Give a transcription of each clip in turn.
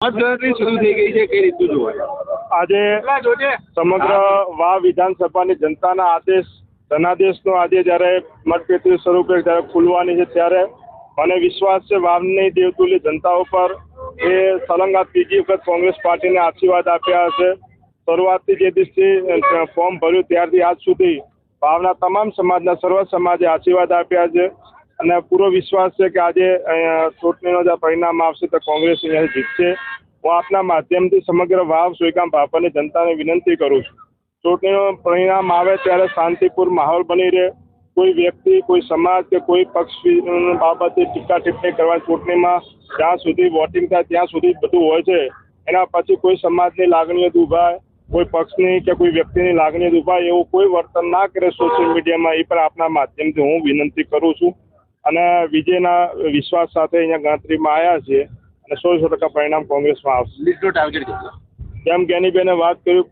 આજે સમગ્ર વા વિધાનસભાની જનતાના આદેશ ધનાદેશનો આજે જ્યારે મતપેટી સ્વરૂપે જ્યારે ખુલવાની છે ત્યારે મને વિશ્વાસ છે વાવની દેવતુલી જનતા ઉપર એ સલંગા ત્રીજી વખત કોંગ્રેસ પાર્ટીને આશીર્વાદ આપ્યા હશે. શરૂઆતથી જે દિવસથી ફોર્મ ભર્યું ત્યારથી આજ સુધી ભાવના તમામ સમાજના, સર્વ સમાજે આશીર્વાદ આપ્યા છે. અને પૂરો વિશ્વાસ છે કે આજે ચૂંટણીનો જે પરિણામ આવશે તો કોંગ્રેસ અહીંયા જીતશે. હું આપના માધ્યમથી સમગ્ર વાવ સુઈકામ ભાભરની જનતાને વિનંતી કરું છું. ચૂંટણીનું પરિણામ આવે ત્યારે શાંતિપૂર્ણ માહોલ બની રહે. કોઈ વ્યક્તિ, કોઈ સમાજ કે કોઈ પક્ષ બાબતે ટીકા ટિપ્પણી કરવા ચૂંટણીમાં જ્યાં સુધી વોટિંગ થાય ત્યાં સુધી બધું હોય છે. એના પછી કોઈ સમાજની લાગણીઓ દુભાય, કોઈ પક્ષની કે કોઈ વ્યક્તિની લાગણીઓ દુભાય એવું કોઈ વર્તન ના કરે સોશિયલ મીડિયામાં એ પણ આપના માધ્યમથી હું વિનંતી કરું છું. અને વિજયના વિશ્વાસ સાથે અહીંયા ગણતરીમાં આવ્યા છીએ અને સો સો ટકા પરિણામ કોંગ્રેસમાં આવશે. ટાર્ગેટ જેમ જ્ઞાનીબેને વાત કર્યું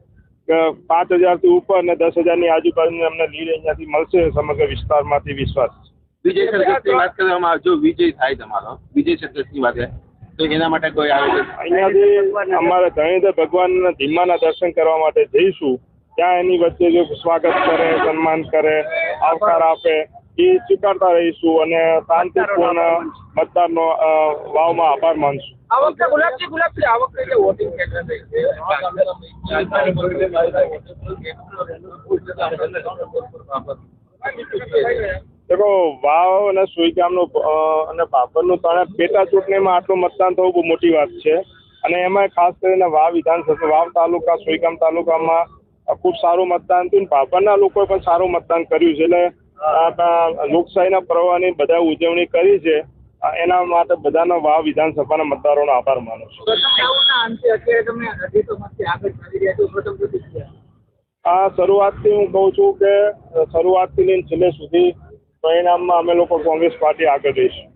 પાંચ હજારથી ઉપર અને દસ હજારની આજુબાજુની અમને લીડ અહીંયાથી મળશે સમગ્ર વિસ્તારમાંથી વિશ્વાસ વિજય સરઘસની વાત કરવામાં આવે જો વિજય થાય તમારો. વિજય સરઘસની વાત તો એના માટે કોઈ આવે અહીંયાથી અમારે ધણીધર ભગવાનના ધીમાના દર્શન કરવા માટે જઈશું. ત્યાં એની વચ્ચે જો સ્વાગત કરે સન્માન કરે આવકાર આપે એ સ્વીકારતા રહીશું અને શાંતિપૂર્ણ મતદારનો વાવમાં આભાર માનશું. આ વખતે ગુલાબજી ગુલાબજી આ વખતે જે વોટિંગ પેટર્ન દેખો વાવ અને સુઈગામનું નું અને ભાભરનું ત્રણે પેટા ચૂંટણીમાં આટલું મતદાન થવું બહુ મોટી વાત છે. અને એમાં ખાસ કરીને વાવ વિધાનસભા વાવ તાલુકા સુઈગામ તાલુકામાં ખૂબ સારું મતદાન થયું. ને ભાભરના લોકોએ પણ સારું મતદાન કર્યું છે. એટલે લોકશાહીના પ્રવાહની બધા ઉજવણી કરી છે. એના માટે બધાનો વાવ વિધાનસભાના મતદારોનો આભાર માનું છું. આ શરૂઆતથી હું કહું છું કે શરૂઆતથી લઈને છેલ્લે સુધી પરિણામમાં અમે લોકો કોંગ્રેસ પાર્ટી આગળ રહીશું.